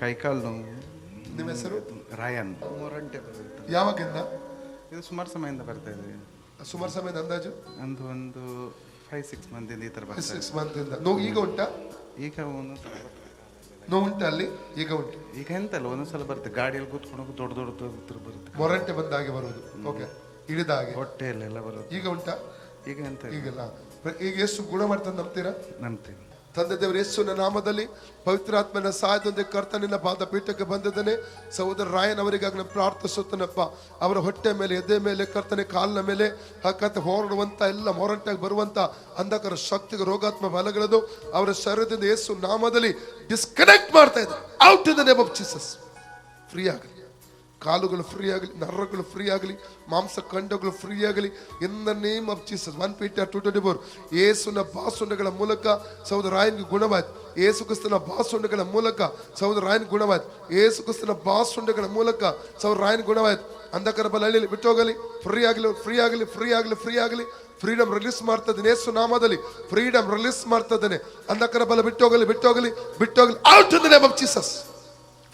ಕೈಕಾಲು ನೋವು ನಿಮ್ಮ ಹೆಸರು? ರಾಯನ್. ಮೊರಂಟೆ ಬರುತ್ತೆ. ಯಾವಾಗಿಂದ? ಇದು ಸುಮಾರು ಸಮಯದಿಂದ ಬರ್ತಾ ಇದೆ. ಸುಮಾರು ಸಮಯದ ಅಂದಾಜು? ಒಂದು ಒಂದು ಫೈವ್ ಸಿಕ್ಸ್ ಮಂತಿಂದ ಈ ಥರ ಬರ್ತಾ ಸಿಕ್ಸ್ ಮಂತಿಂದ ನೋವು ಈಗ ಉಂಟಾ? ಈಗ ಒಂದೊಂದು ಸಲ ಬರ್ತದೆ. ನೋವು ಉಂಟಾ ಅಲ್ಲಿ? ಈಗ ಉಂಟು. ಈಗ ಎಂತಲ್ಲ ಒಂದೊಂದು ಸಲ ಬರುತ್ತೆ. ಗಾಡಿಯಲ್ಲಿ ಕೂತ್ಕೊಂಡು ಹೋಗಿ ದೊಡ್ಡ ದೊಡ್ಡ ದೊಡ್ಡ ಬರುತ್ತೆ. ಮೊರಂಟೆ ಬಂದ ಹಾಗೆ ಬರುವುದು. ಓಕೆ ಹಿಡಿದ ಹಾಗೆ. ಹೊಟ್ಟೆಯಲ್ಲೆಲ್ಲ ಬರುತ್ತೆ. ಈಗ ಉಂಟಾ? ಈಗ ಎಂತ ಈಗೆಲ್ಲ. ಈಗ ಎಷ್ಟು ಗುಣ ಮಾಡ್ತಂದು ನಂಬ್ತೀರಾ? ನಂಬ್ತೀನಿ. ತಂದೆ ದೇವರ, ಯೇಸುವಿನ ನಾಮದಲ್ಲಿ ಪವಿತ್ರಾತ್ಮನ ಸಹಾಯದೊಂದಿಗೆ ಕರ್ತನಿನ ಪಾದ ಪೀಠಕ್ಕೆ ಬಂದಿದ್ದಾನೆ. ಸಹೋದರ ರಾಯನ್ ಅವರಿಗಾಗಿ ನಾನು ಪ್ರಾರ್ಥಿಸುತ್ತೇನಪ್ಪ. ಅವರ ಹೊಟ್ಟೆ ಮೇಲೆ, ಎದೆ ಮೇಲೆ, ಕರ್ತನೆ ಕಾಲಿನ ಮೇಲೆ ಹಾಕತ್ತೆ ಹೋರಡುವಂಥ ಎಲ್ಲ ಮೊರಂಟಾಗಿ ಬರುವಂಥ ಅಂಧಕಾರ ಶಕ್ತಿಗೆ ರೋಗಾತ್ಮ ಬಲಗಳದು ಅವರ ಶರೀರದಿಂದ ಯೇಸು ನಾಮದಲ್ಲಿ ಡಿಸ್ಕನೆಕ್ಟ್ ಮಾಡ್ತಾ ಇದ್ದಾರೆ. Out in the name of Jesus free ಆಗಲಿ. ಕಾಲುಗಳು ಫ್ರೀ ಆಗಲಿ, ನರಗಳು ಫ್ರೀ ಆಗಲಿ, ಮಾಂಸ ಖಂಡಗಳು ಫ್ರೀ ಆಗಲಿ in the name of Jesus one Peter two twenty four ಏಸುನ ಬಾಸುಂಡಗಳ ಮೂಲಕ ಸೌದ ರಾಯನ್ಗೆ ಗುಣವಾಯ್ತು. ಏಸು ಕ್ರಿಸ್ತನ ಬಾಸುಂಡಗಳ ಮೂಲಕ ಸೌದ ರಾಯನ್ ಗುಣವಾಯ್ತು. ಏಸು ಕ್ರಿಸ್ತನ ಬಾಸುಂಡಗಳ ಮೂಲಕ ಸೌದ ರಾಯನ್ ಗುಣವಾಯ್ತು. ಅಂಧಕರ ಬಲ ಹಳ್ಳಿಲಿ ಬಿಟ್ಟೋಗಲಿ ಫ್ರೀ ಆಗಲಿ ಫ್ರೀ ಆಗಲಿ ಫ್ರೀ ಆಗಲಿ ಫ್ರೀ ಆಗಲಿ. ಫ್ರೀಡಮ್ ರಿಲೀಸ್ ಮಾಡ್ತಾ ಏಸು ನಾಮದಲ್ಲಿ. ಫ್ರೀಡಮ್ ರಿಲೀಸ್ ಮಾಡ್ತಾ ಇದ್ದೇನೆ ಬಲ ಬಿಟ್ಟೋಗಲಿ ಬಿಟ್ಟೋಗಲಿ ಬಿಟ್ಟೋಗಲಿ out in the name of Jesus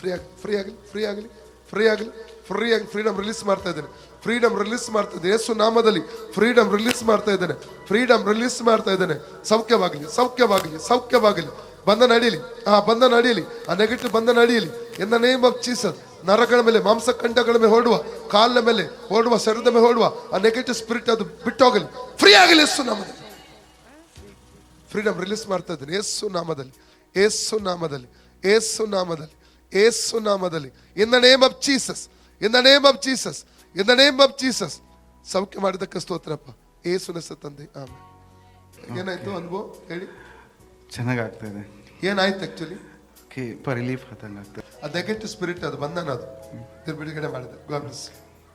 free ಆಗಿ ಫ್ರೀ ಆಗಲಿ ಫ್ರೀ ಆಗಲಿ. ಫ್ರೀ ಆಗಲಿ ಫ್ರೀ ಆಗಿ ಫ್ರೀಡಮ್ ರಿಲೀಸ್ ಮಾಡ್ತಾ ಇದ್ದೇನೆ. ಫ್ರೀಡಮ್ ರಿಲೀಸ್ ಮಾಡ್ತಾ ಇದ್ದೇನೆ. ಯೇಸು ನಾಮದಲ್ಲಿ ಫ್ರೀಡಮ್ ರಿಲೀಸ್ ಮಾಡ್ತಾ ಇದ್ದೇನೆ. ಫ್ರೀಡಮ್ ರಿಲೀಸ್ ಮಾಡ್ತಾ ಇದ್ದೇನೆ. ಸೌಖ್ಯವಾಗಲಿ ಸೌಖ್ಯವಾಗಲಿ ಸೌಖ್ಯವಾಗಲಿ. ಬಂಧನ ಅಡಿಯಲಿ ಆ, ಬಂಧನ ಅಡಿಯಲಿ ಆ ನೆಗೆಟಿವ್ ಬಂಧನ ಅಡಿಯಲಿ ಎನ್ನ ನೇಮ್ ಆಫ್ ಜೀಸಸ್ ನರಗಳ ಮೇಲೆ, ಮಾಂಸಖಂಡಗಳ ಮೇಲೆ ಹೊರಡುವ, ಕಾಲಿನ ಮೇಲೆ ಹೊರಡುವ, ಶರೀರದ ಮೇಲೆ ಹೊರಡುವ, ಆ ನೆಗೆಟಿವ್ ಸ್ಪಿರಿಟ್ ಅದು ಬಿಟ್ಟೋಗಲಿ. ಫ್ರೀ ಆಗಲಿ ಯೇಸು ನಾಮದಲ್ಲಿ. ಫ್ರೀಡಮ್ ರಿಲೀಸ್ ಮಾಡ್ತಾ ಇದ್ದೇನೆ. ಯೇಸು ನಾಮದಲ್ಲಿ ಯೇಸು ನಾಮದಲ್ಲಿ ಯೇಸು ನಾಮದಲ್ಲಿ. ಏಸು ನಾಮದಲ್ಲಿ. In the name of Jesus in the name of Jesus in the name of Jesus ಸೌಖ್ಯ ಮಾಡಿದಕ್ಕೆ ಸ್ತೋತ್ರಪ್ಪ. ಏಸುನ ತಂದೆ. ಆಮೇಲೆ ಏನಾಯ್ತು ಅನುಭವ? ಹೇಳಿ. ಚೆನ್ನಾಗಾಗ್ತಾ ಇದೆ. ಏನಾಯ್ತು ಆಕ್ಚುಲಿ ಅದು ರಿಲೀಫ್ ಆದಂಗೆ ಆಗ್ತದೆ ಆ ನೆಗೆಟಿವ್ ಸ್ಪಿರಿಟ್ ಅದು ಬಂಧನ ಅದು ಬಿಡುಗಡೆ ಮಾಡಿದೆ. ಗಾಡ್